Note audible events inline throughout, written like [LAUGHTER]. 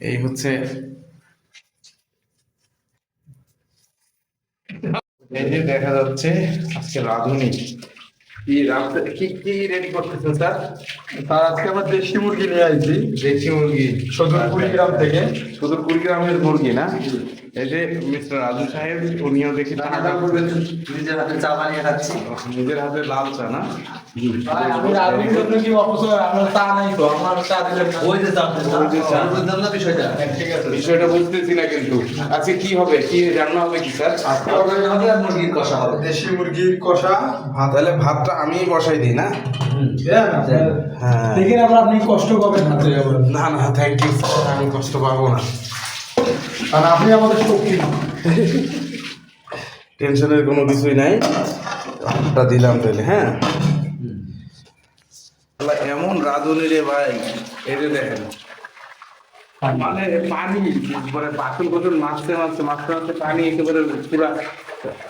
এই হচ্ছে এই যে দেখা যাচ্ছে আজকে রাঁধুনি। কি রাঁধতে কি কি রেডি করতেছেন স্যার? তার আজকে আমরা দেশি মুরগি নিয়ে আসছি দেশি মুরগি। সদর কুড়িগ্রাম থেকে। সদর কুড়িগ্রামের মুরগি না? এই যে মিস্টার রাজু সাহেব উনিও দেখি টাকা নিজের হাতে চা বানিয়ে খাচ্ছি। নিজের হাতে লাল চা না? আমি রাজনীতির জন্য কি অপচয়? আপনার চা নাই তো আমার চা দিলেন ওই যে চা ওই যে চা। বুঝলাম না বিষয়টা। ঠিক আছে। বিষয়টা বুঝতেছি না কিন্তু। আজকে কি হবে? কি রান্না হবে কি স্যার? আজকে হবে মুরগির কষা হবে। দেশি মুরগির কষা ভাত। তাহলে ভাতটা আমি বসাই দিই না? হ্যাঁ। দেখেন আমরা আপনি কষ্ট পাবেন হাতে না না থ্যাংক ইউ আমি কষ্ট পাবো না। আর আপনি আমাদের শক্তি টেনশনের কোনো কিছুই নাই। ভাতটা দিলাম তাহলে হ্যাঁ? এমন রাঁধুনি রে ভাই এই যে দেখেন। মানে পানি মানে বাসন কোসন মাছতে মাছতে মাছতে মাছতে পানি একেবারে পুরা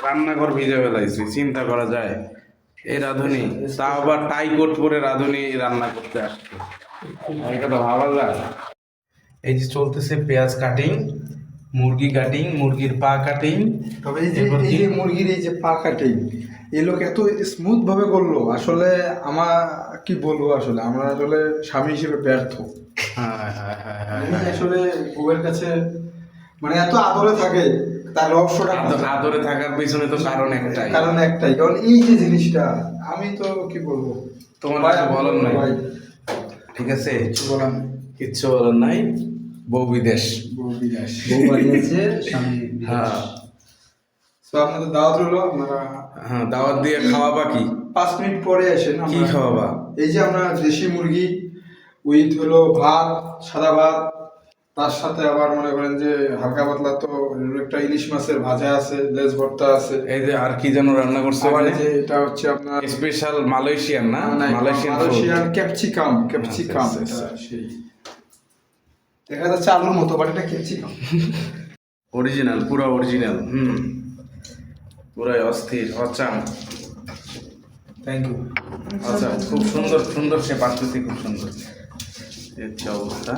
রান্নাঘর ভিজে ফেলাইছি চিন্তা করা যায়। এই রাঁধুনি তা আবার টাই কোট করে রাঁধুনি রান্না করতে আসছে। এটা তো ভাবা যায়। এই যে চলতেছে পেঁয়াজ কাটিং মুরগি কাটিং মুরগির পা কাটিং তবে এই যে এই যে মুরগির এই যে পা কাটিং এই লোক এত স্মুথ ভাবে করল। আসলে আমার কি বলব আসলে? আমরা আসলে স্বামী হিসেবে ব্যর্থ। হ্যাঁ হ্যাঁ হ্যাঁ আসলে বউয়ের কাছে মানে এত আদরে থাকে তার রহস্যটা আদরে থাকার পিছনে তো কারণ একটাই। কারণ একটাই। কারণ এই যে জিনিসটা আমি তো কি বলব? তোমার কিছু বলার নাই? ঠিক আছে? কিচ্ছু বলার নাই? বউ বিদেশ। বউ বানিয়েছে হ্যাঁ। তো আপনাদের দাওয়াত আপনারা হ্যাঁ দাওয়াত দিয়ে খাওয়াবা কি? পাঁচ মিনিট পরে আসেন কি খাওয়াবা? এই যে আমরা দেশি মুরগি উইথ হলো ভাত সাদা ভাত তার সাথে আবার মনে করেন যে হালকা পাতলা তো একটা ইলিশ মাছের ভাজা আছে লেজ ভর্তা আছে। এই যে আর কি যেন রান্না করছে আবার যে এটা হচ্ছে আপনার স্পেশাল মালয়েশিয়ান না? মালয়েশিয়ান মালয়েশিয়ান ক্যাপসিকাম ক্যাপসিকাম সেই। দেখা যাচ্ছে আলুর মতো বাট এটা ক্যাপসিকাম অরিজিনাল পুরো অরিজিনাল হুম। পুরাই অস্থির অচাম থ্যাংক ইউ আচ্ছা খুব সুন্দর সুন্দর সে পাচ্ছি খুব সুন্দর। হচ্ছে অবস্থা।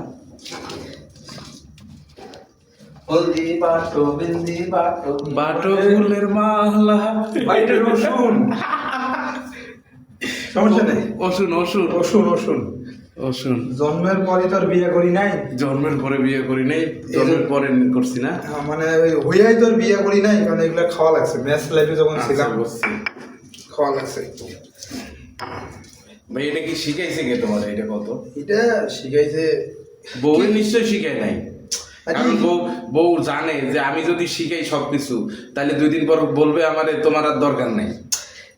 হলদি বাটো বিন্দি বাটো বাটো ফুলের মালা। বাইরে রসুন। সমস্যা নেই। অসুন অসুন। রসুন জন্মের পরে তো বিয়ে করি নাই। জন্মের পরে বিয়ে করি নাই জন্মের পরে করছি না। হ্যাঁ, মানে ওই হইয়াই তো আর বিয়ে করি নাই কারণ এগুলো খাওয়া লাগছে। ম্যাচ লাইফে যখন আচ্ছা, ছিলাম খাওয়া লাগছে। ভাই এটা কি শিখাইছে কে তোমার? এটা কত? এটা শিখাইছে বউ নিশ্চয়ই শিখায় নাই। বউ বউ জানে যে আমি যদি শিখাই সবকিছু তাহলে দুই দিন পর বলবে আমার তোমার আর দরকার নেই।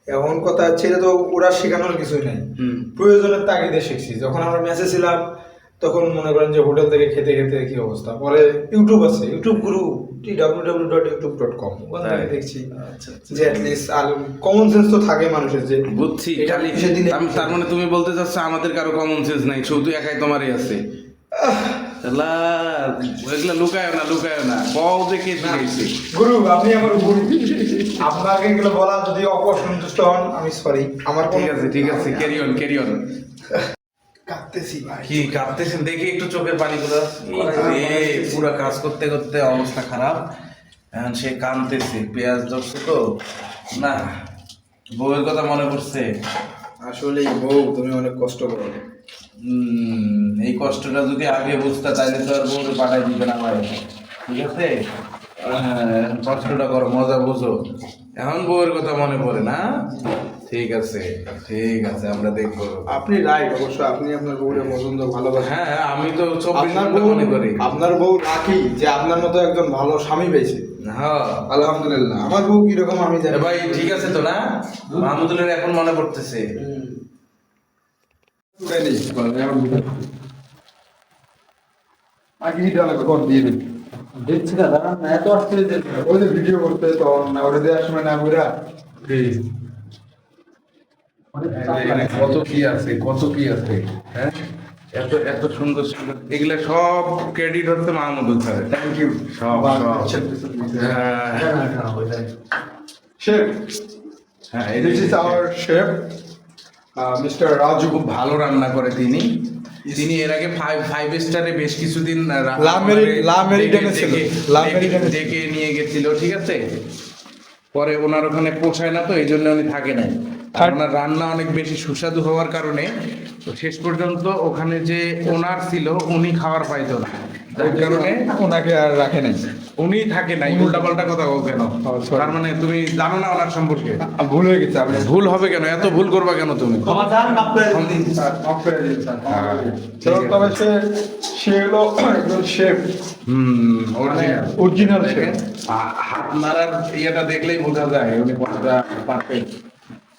এমন কথা হচ্ছে এটা তো ওরা শেখানোর কিছুই নাই। প্রয়োজনের তাগিদে শিখছি। যখন আমরা ম্যাচে ছিলাম তখন মনে করেন যে হোটেল থেকে খেতে খেতে কি অবস্থা? পরে ইউটিউব আছে YouTube Guru T W W dot YouTube dot com ওখান থেকে দেখছি। যে অ্যাটলিস্ট আর কমন সেন্স তো থাকে মানুষের যে বুঝছি। খালি তার- মানে তুমি বলতে চাচ্ছ আমাদের কারও কমন সেন্স নাই শুধু একাই তোমারই আছে? এগুলা লুকায় না লুকায় না। কও যে কে শিখাইছে। গুরু আপনি আমার গুরু আপনাকে এগুলো বলা যদি অপসন্তুষ্ট হন আমি সরি আমার ঠিক আছে ঠিক আছে ক্যারি অন ক্যারি অন কাঁদতেছি ভাই। কি কাঁদতেছেন? দেখি একটু চোখের পানিগুলো পুরো কাজ করতে করতে অবস্থা খারাপ। এখন সে কাঁদতেছে পেঁয়াজ ধরছে তো। না বউয়ের কথা মনে পড়ছে। আসলে বউ তুমি অনেক কষ্ট করো। এই কষ্টটা যদি আগে বুঝতে তাহলে তো আর বউকে পাঠাই দিবে না ভাই। ঠিক আছে? হ্যাঁ, কষ্টটা করো মজা বুঝো। এখন বউয়ের কথা মনে পড়ে না? ঠিক আছে ঠিক আছে আমরা দেখব। আপনি রাইট অবশ্য আপনি আপনার বউরে পছন্দ ভালোবাসেন। হ্যাঁ হ্যাঁ, আমি তো আপনার বউ মনে করি। আপনার বউ লাকি যে আপনার মতো একজন ভালো স্বামী পেয়েছে? হ্যাঁ। আলহামদুলিল্লাহ। আমার বউ কীরকম আমি জানি। ভাই ঠিক আছে তো না? মাহমুদুলের এখন মনে পড়তেছে উঠাই নেই আগে হিটা লাগবে কর দিয়ে দিন দেখছি দাদা এত অস্থির ওই যে ভিডিও করতে তো না ওটা দেওয়ার সময় না বুড়া কত কি আছে কত কি আছে হ্যাঁ? এত এত সুন্দর সুন্দর এগুলা সব ক্রেডিট হচ্ছে মাহমুদুল থ্যাংক ইউ সব সব। হ্যাঁ। শেফ হ্যাঁ this is our chef mister Raju খুব ভালো রান্না করে তিনি। তিনি এর আগে ফাইভ ফাইভ স্টারে বেশ কিছুদিন ডেকে- নিয়ে গেছিল ঠিক আছে? পরে ওনার ওখানে পোষায় না তো এই জন্য উনি থাকে নাই ওনার রান্না অনেক বেশি সুস্বাদু হওয়ার কারণে তো শেষ পর্যন্ত ওখানে যে ওনার ছিল উনি খাবার পাইতো না। যার কারণে ওনাকে আর রাখে নাই উনি থাকে নাই উল্টা পাল্টা কথা বল কেন তার মানে তুমি জানো না ওনার সম্পর্কে ভুল হয়ে গেছে আমি ভুল হবে কেন এত ভুল করবা কেন তুমি সমাধান মাপ করে দিন মাফ করে দিন স্যার হ্যাঁ, তো তবে সে সে হলো একজন শেফ হুম মানে অরিজিনাল শেফ হাত নাড়ার ইয়েটা দেখলেই বোঝা যায় উনি কতটা পারফেক্ট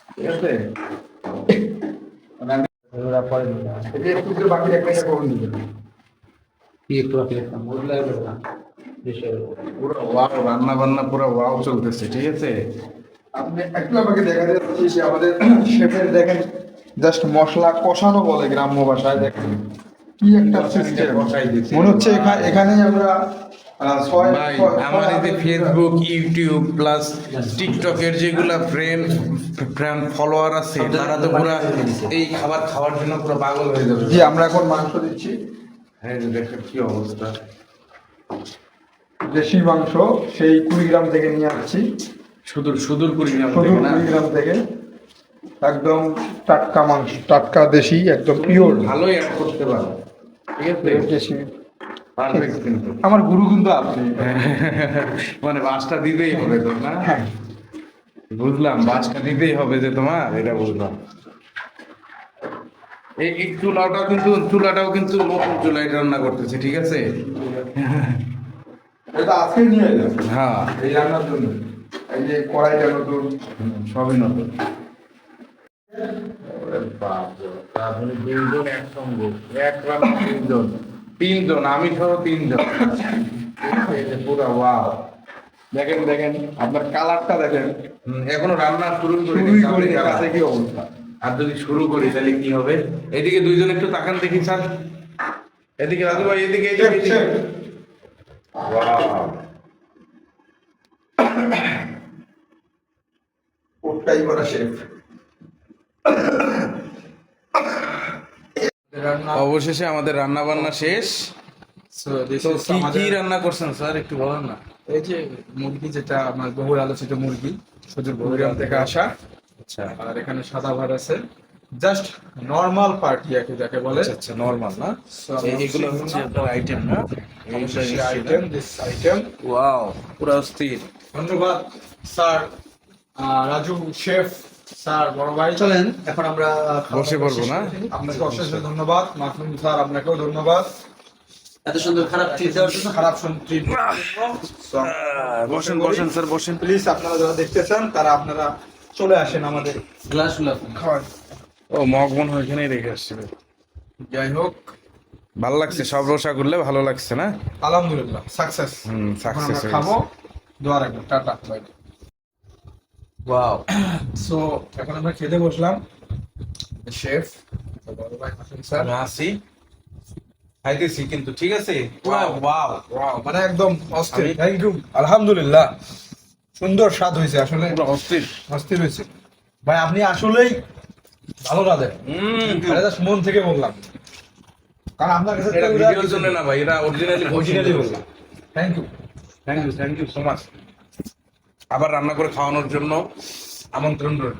ঠিক আছে পরে একটু বাকি একটা একটা করুন দিবেন কি একটু পুরো ওয়াও রান্না বান্না পুরো ওয়াও চলতেছে ঠিক আছে? আপনি একটু আমাকে দেখা যাচ্ছে যে আমাদের শেফের দেখেন জাস্ট মশলা কষানো বলে গ্রাম্য ভাষায় দেখেন। কি একটা সিস্টেম। মনে হচ্ছে এখানে এখানেই আমরা যে ফেসবুক ইউটিউব প্লাস টিকটকের যেগুলা ফ্রেন্ড ফ্রেন্ড ফলোয়ার আছে তারা তো পুরো এই খাবার খাওয়ার জন্য পুরো পাগল হয়ে যাবে। জি আমরা এখন মাংস দিচ্ছি। হ্যাঁ দেখেন কি অবস্থা। দেশি মাংস সেই কুড়িগ্রাম থেকে নিয়ে আসছি। সুদূর সুদূর কুড়িগ্রাম সুদূর কুড়িগ্রাম থেকে। একদম টাটকা মাংস টাটকা দেশি একদম পিওর ভালোই অ্যাড করতে পারো। ঠিক আছে? দেশি। কিন্তু। আমার গুরু কিন্তু আপনি [LAUGHS] মানে বাসটা দিতেই হবে তো না? হ্যাঁ। বুঝলাম বাসটা দিতেই হবে যে তোমার এটা বুঝলাম। এই চুলাটাও কিন্তু চুলাটাও কিন্তু নতুন চুলায় রান্না করতেছে ঠিক আছে? এটা আজকে নিয়ে এলাম হ্যাঁ। এই রান্নার জন্য? এই যে কড়াইটা নতুন? সবই নতুন। তিনজন আমি সহ তিনজন। এই পুরো ওয়াও। দেখেন দেখেন আপনার কালারটা দেখেন। এখনও রান্না শুরু করি কি অবস্থা? আর যদি শুরু করি তাহলে কি হবে? এদিকে দুইজন একটু তাকান দেখি স্যার। এদিকে রাজু ভাই এদিকে. ওটাই করা শেফ। অবশেষে আমাদের রান্না বান্না শেষ তো কি কি রান্না করছেন স্যার? একটু বলেন না। এই যে মুরগি যেটা আমার বহুল আলোচিত মুরগি সুদূর বহুগ্রাম থেকে আসা। আচ্ছা। আর এখানে সাদা ভাত আছে। জাস্ট নর্মাল পার্টি আর যাকে বলে। আচ্ছা নরমাল না? So, এগুলো হচ্ছে আপনার আইটেম না? আইটেম দিস আইটেম ওয়াও পুরো অস্থির। ধন্যবাদ স্যার। রাজু শেফ স্যার বড় ভাই। চলেন এখন আমরা বসে পড়ব না? আপনাকে অশেষ ধন্যবাদ। মাসুম স্যার আপনাকেও ধন্যবাদ। এত সুন্দর খারাপ ট্রিট খারাপ বসেন বসেন স্যার বসেন। প্লিজ আপনারা যারা দেখতেছেন তারা আপনারা চলে আসেন আমাদের গ্লাসগুলা খাওয়ার। ও মগ মনে হয় এখানেই রেখে আসছিল। যাই হোক। ভালো লাগছে সব রসা করলে ভালো লাগছে না? আলহামদুলিল্লাহ সাকসেস হুম সাকসেস খাব দোয়া রাখব টাটা বাই ওয়াও সো এখন আমরা খেতে বসলাম। শেফ বড় ভাই হাসান স্যার খাইতেছি কিন্তু ঠিক আছে? ওয়াও ওয়াও মানে একদম অস্থির। থ্যাংক ইউ আলহামদুলিল্লাহ। সুন্দর স্বাদ হয়েছে আসলে অস্থির। অস্থির হয়েছে। ভাই আপনি আসলেই ভালো রাধে হুম এটা মন থেকে বললাম। কারণ আপনার কাছে এটা ভিডিওর জন্য না ভাই এটা অরিজিনালি অরিজিনালি বললাম। Thank you thank you thank you so much আবার রান্না করে খাওয়ানোর জন্য আমন্ত্রণ রইল।